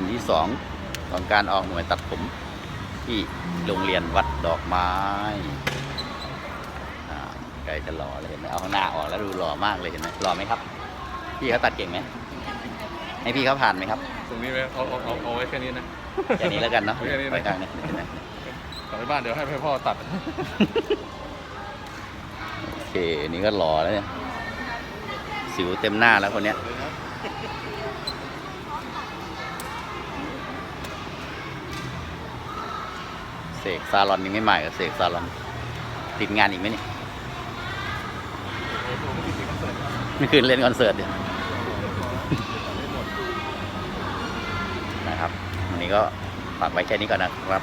วันที่สองของการออกหน่วยตัดผมที่โรงเรียนวัดดอกไม้อ่าไกลจะหล่อเลยเห็นไหมเอาข้างหน้าออกแล้วดูหล่อมากเลยเห็นไหมหล่อไหมครับ พี่เขาตัดเก่งไหมให้พี่เขาผ่านไหมครับ ตรงนี้ไว้เอาเอาเอาเอาไว้แค่นี้นะแค่นี้แล้วกันเนาะแค่นี้นะไปกลางเนี่ยเห็นไหมกลับไปบ้านเดี๋ยวให้พ่อตัด โอเค นี่ก็หล่อแล้วเนี่ย สิวเต็มหน้าแล้วคนเนี้ย เสกซาลอนยังไม่ใหม่กับเสกซาลอน ติดงานอีกไหมนี่นี่คือเล่นคอนเสิร์ตเนี่ยนะครับ วันนี้ก็ฝากไว้แค่นี้ก่อนนะครับ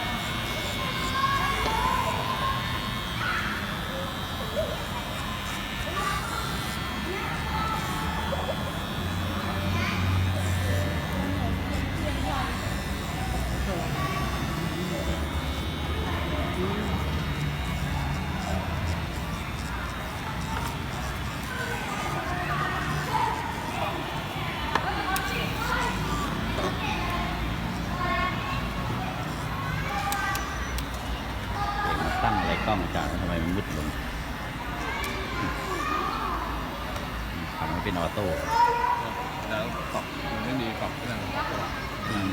ทำให้เป็นออโต้แล้วปรับมันไม่มีปรับที่ไหนปรับตัวอืม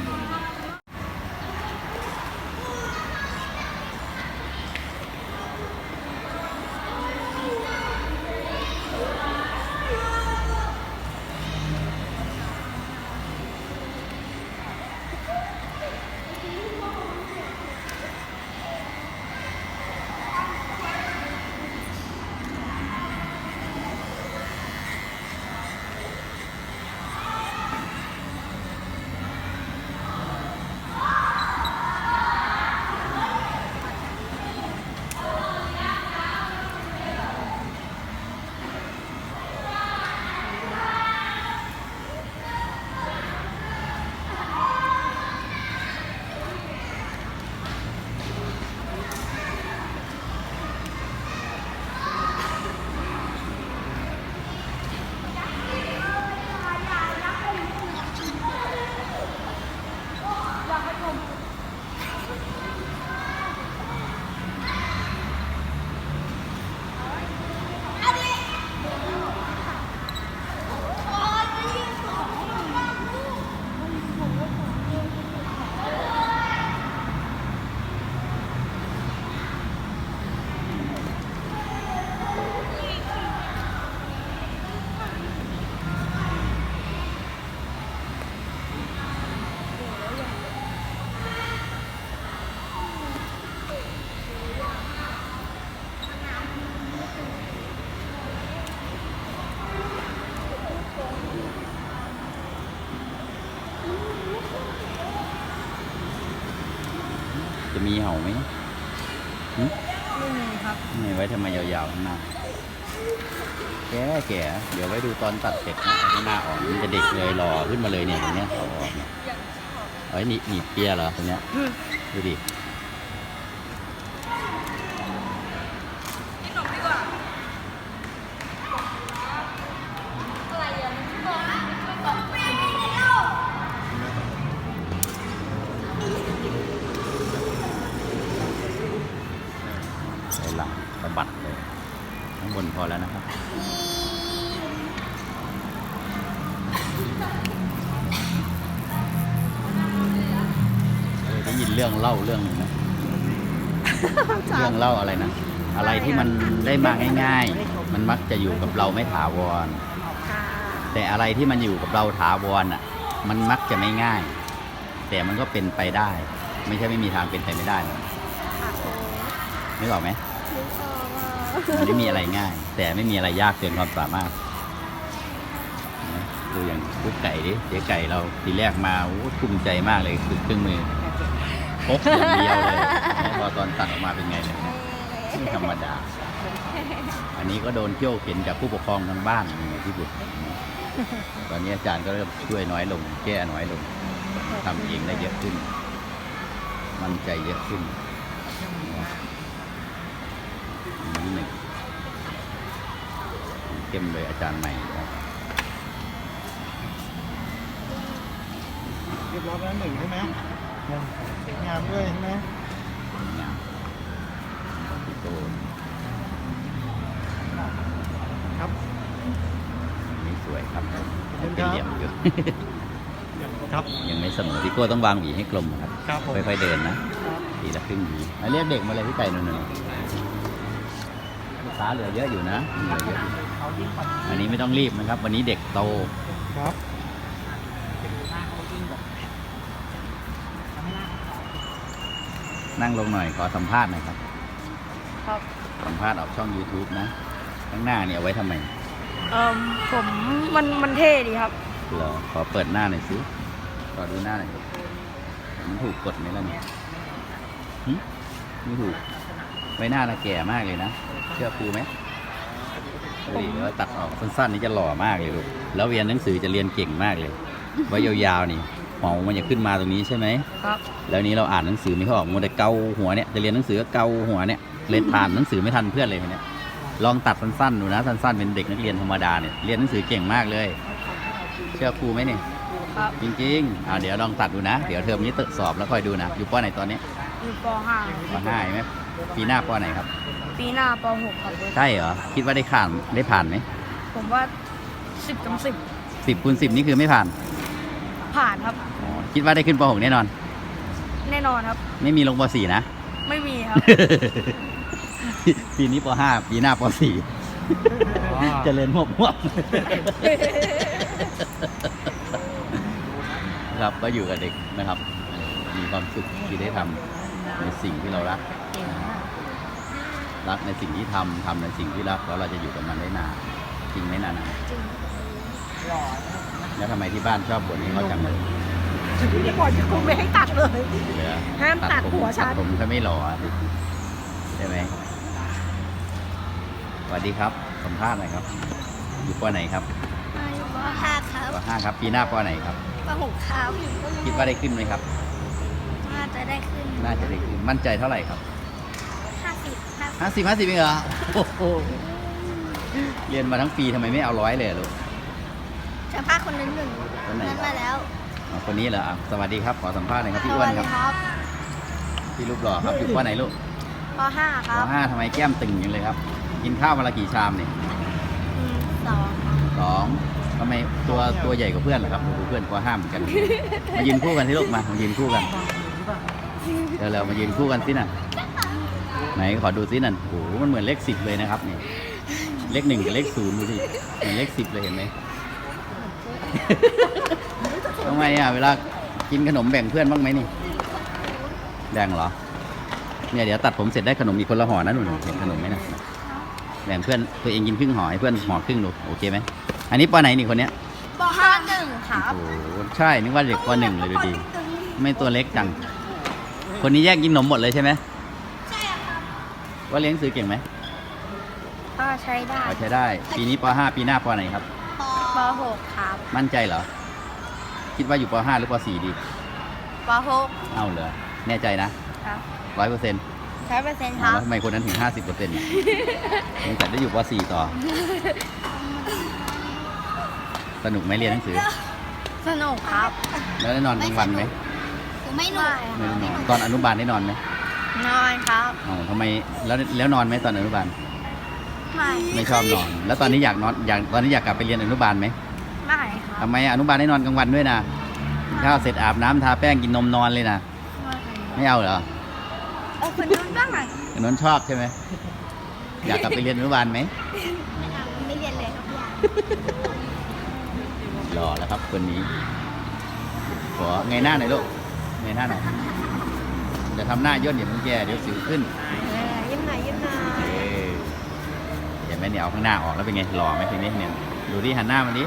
มีเห่าไหมหึไม่มีครับไม่ไว้ทำไมยาวๆข้างหน้าแก่แก่เดี๋ยวไว้ดูตอนตัดเสร็จนะเอาข้างหน้าออกมันจะเด็กเลยหล่อขึ้นมาเลยเนี่ยตรงเนี้ยเอาออกเนี่ยเอ้ยหนีบหนีบเปียเหรอตรงเนี้ยดูดิ บนพอแล้วนะครับเออได้ยินเรื่องเล่าเรื่องหนึ่งไหมเรื่องเล่าอะไรนะอะไรที่มันได้มาง่าย ๆ มันมักจะอยู่กับเราไม่ถาวรค่ะแต่อะไรที่มันอยู่กับเราถาวรอะ มันมักจะไม่ง่าย แต่มันก็เป็นไปได้ ไม่ใช่ไม่มีทางเป็นไปไม่ได้นะค่ะโอ้นึกออกไหม ไม่มีอะไรง่าย แต่ไม่มีอะไรยากเกินความสามารถดูอย่างกุ๊กไก่ดิเจ๊ไก่เราทีแรกมาโอ้ภูมิใจมากเลยคือเครื่องมือพกอย่างเดียวเลยพอตอนตัดออกมาเป็นไงเนี่ยไม่ธรรมดา อันนี้ก็โดนเที่ยวเข็นจากผู้ปกครองทางบ้านอย่ที่บุตรตอนนี้อาจารย์ก็เริ่มช่วยน้อยลง แก้น้อยลงทำเองได้เยอะขึ้น มั่นใจเยอะขึ้น นนี้หนึ่งเข้มเลยอาจารย์ใหม่ครับเรียบร้อยแล้วหนึ่งใช่ไหมสวยงามด้วยใช่ไหมสวยงามพี่โตครับอันนี่สวยครับขอบคุเป็นณครับเหลี่ยมอยู่ครับยังไม่เสมอพี่โก้ต้องวางหวีให้กลมนะครับครับผมค่อยๆเดินนะทีละครึ่งหวีอะเรียกเด็กมาเลยพี่ไก่หนึ่งลูก ค้าเหลือเยอะอยู่นะเหลือเยอะอยู่อันนี้ไม่ต้องรีบนะครับ วันนี้เด็กโตครับนั่งลงหน่อยขอสัมภาษณ์หน่อยครับ ครับสัมภาษณ์ออกช่อง YouTube นะ ข้างหน้าเนี่ยเอาไว้ทำไมเอ่อผมมันมันเท่ดีครับเหรอขอเปิดหน้าหน่อยสิขอดูหน้าหน่อยครับมันถูกกดไหมล่ะเนี่ยหึไม่ถูก ไว้หน้าน่ะแก่มากเลยนะ เชื่อครูไหมดูดิเดี๋ยวตัดออกสั้นๆนี่จะหล่อมากเลยลูก แล้วเรียนหนังสือจะเรียนเก่งมากเลย ไว้ยาวๆนี่หมอมันจะขึ้นมาตรงนี้ใช่ไหมครับ แล้วนี้เราอ่านหนังสือไม่ค่อยออกมัวแต่เกาหัวเนี่ย จะเรียนหนังสือก็เกาหัวเนี่ยเรียนผ่านหนังสือไม่ทันเพื่อนเลยเนี่ย ลองตัดสั้นๆดูนะ สั้นๆเป็นเด็กนักเรียนธรรมดาเนี่ย เรียนหนังสือเก่งมากเลย เชื่อครูไหมเนี่ยครับจริงๆอ่าเดี๋ยวลองตัดดูนะ เดี๋ยวเทอมนี้ตึกสอบแล้วค่อยดูนะ อยู่ปอไหนตอนนี้อยู่ปปห้าใช่ไหม ปีหน้าปอไหนครับ .5 ปีหน้าป .6 ครับใช่เหรอ คิดว่าได้ผ่านได้ผ่านไหมผมว่าสิบกับสิบสิบคูณสิบนี่คือไม่ผ่านผ่านครับ อ๋อคิดว่าได้ขึ้นปหกแน่นอน แน่นอนครับ ไม่มีลงปสี่นะ ไม่มีครับ ปีนี้ปห้าปีหน้าปสี่อ๋อเจริญหวบหวบครับก็อยู่กับเด็กนะครับ มีความสุขที่ได้ทำในสิ่งที่เรารัก รักในสิ่งที่ทำทำในสิ่งที่รักแล้วเราจะอยู่กับมันได้นานจริงไหมนานาแล้วทำไมที่บ้านชอบบ่นให้เขาจังเลยที่บอกจะคงไม่ให้ตัดเลยเหลือห้ามตัดผมหัวฉันตัดผมถ้าไม่หล่อสิใช่ไหมสวัสดีครับสัมภาษณ์หน่อยครับ อยู่ปอไหนครับอยู่ป .5 ครับปห้าครับ ปีหน้าปอไหนครับป .6 ครับคิดว่าได้ขึ้นไหมครับ น่าจะได้ขึ้น น่าจะได้ขึ้น มั่นใจเท่าไหร่ครับ50ครับ ห้าสิบห้าสิบเองเหรอโอ้โหเรียนมาทั้งปีทำไมไม่เอาร้อยเลยอะลูกเจะพาคนนั้นหนึ่งคนไหน นั้นมาแล้วอ๋อคนนี้เหรออะสวัสดีครับ ขอสัมภาษณ์หน่อยครับพี่อ้วนครับครับพี่รูปหล่อครับ อยู่ปอไหนลูกป .5 คปรับห้าทำไมแก้มตึงอย่างเลยครับ กินข้าววันละกี่ชามเนี่ยอืมสองสองทำไมตัวตัวใหญ่กว่าเพื่อนเหรอครับดูเพื่อนปห้าเหมือนกัน มายืนคู่กันที่ลูกมา มายืนคู่กันเดี๋ยวเรามายืนคู่กันสิน่ะ ไหนขอดูสินั่นโอ้โหมันเหมือนเลขสิบเลยนะครับนี่เลขหนึ่งกับเลขศูนย์ดูสิเหมือนเลขสิบเลยเห็นไหมทำไมอะเวลากินขนมแบ่งเพื่อนบ้างไหมนี่แบ่งเหรอเนี่ยเดี๋ยวตัดผมเสร็จได้ขนมอีกคนละห่อนะหนูๆเห็นขนมไหมนะแบ่งเพื่อนตัวเองกินครึ่งห่อให้เพื่อนห่อครึ่งดูโอเคไหมอันนี้ปอไหนนี่คนเนี้ยป .5 หนึ่งครับโอ้โหใช่นึกว่าเด็กปหนึ่งเลยดูดีไม่ตัวเล็กจังคนนี้แยกกินขนมหมดเลยใช่ไหมใช่ครับ ว่าเลี้ยงซื้อเก่งไหมก็ใช้ได้พอใช้ได้ ปีนี้ปห้าปีหน้าปไหนครับ ป .6 ครับมั่นใจเหรอ คิดว่าอยู่ปห้าหรือปสี่ดี ป .6 เอาเหรอแน่ใจนะครับร้อยเปอร์เซ็นต์ใช้เปอร์เซ็นต์คแล้รับวทำไมคนนั้นถึงห้าสิบเปอร์เซ็นต์สงสัยได้อยู่ปสี่ต่อ สนุกไหมเรียนหนังสือ สนุกครับ แล้วได้นอนกลางวันไหม ไม่หนุกไม่ได้นอนตอนอนุบาลได้นอนไหม นอนครับอ๋อทำไมแล้วแล้วนอนไหมตอนอนุบาล ไม่ไม่ชอบนอน แล้วตอนนี้อยากนอนอยากตอนนี้อยากกลับไปเรียนอนุบาลไหมไม่ครับทำไมอนุบาลได้นอนกลางวันด้วยนะกินข้าวเสร็จอาบน้ำทาแป้งกินนมนอนเลยนะไม่เไม่เอาเหรอเอาคนนู้นบ้างอะคนนั้นชอบใช่ไหมอยากกลับไปเรียนอนุบาลไหมไม่เรียนเลยครับยายรอแล้วครับคนนี้ขอไงหน้าหน่อยลูกไงหน้าหน่อย จะทำหน้าย่นอย่ามันแย่เดี๋ยวสิวขึ้นเออยิ้มหน่อยยิ้มหน่อเอยอเห็นไหมเนี่ยเอาข้างหน้าออกแล้วเป็นไงหล่อไหมทีนี้เนี่ยดูที่หันหน้ามันดิ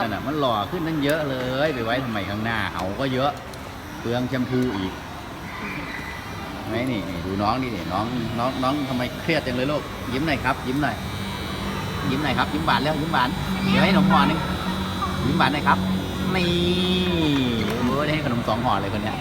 นั่นน่ะมันหล่อขึ้นนั่นเยอะเลย ไปไว้ทำไมข้างหน้าเอาก็เยอะเปลืองแชมพูอีกเห็นไหมนี่นี่ดูน้องดิเนี่ยน้องน้องน้องทำไมเครียดจังเลยลูกยิ้มหน่อยครับ ยิ้มหน่อยยิ้มหน่อยครับยิ้มหวานแล้วยิ้มหวานเดี๋ยวให้ขนมห่อหนึงยิ้มหวานหน่อยครับนี่โอ้ยได้ให้ขนมสองห่อเลยคนเนี้ย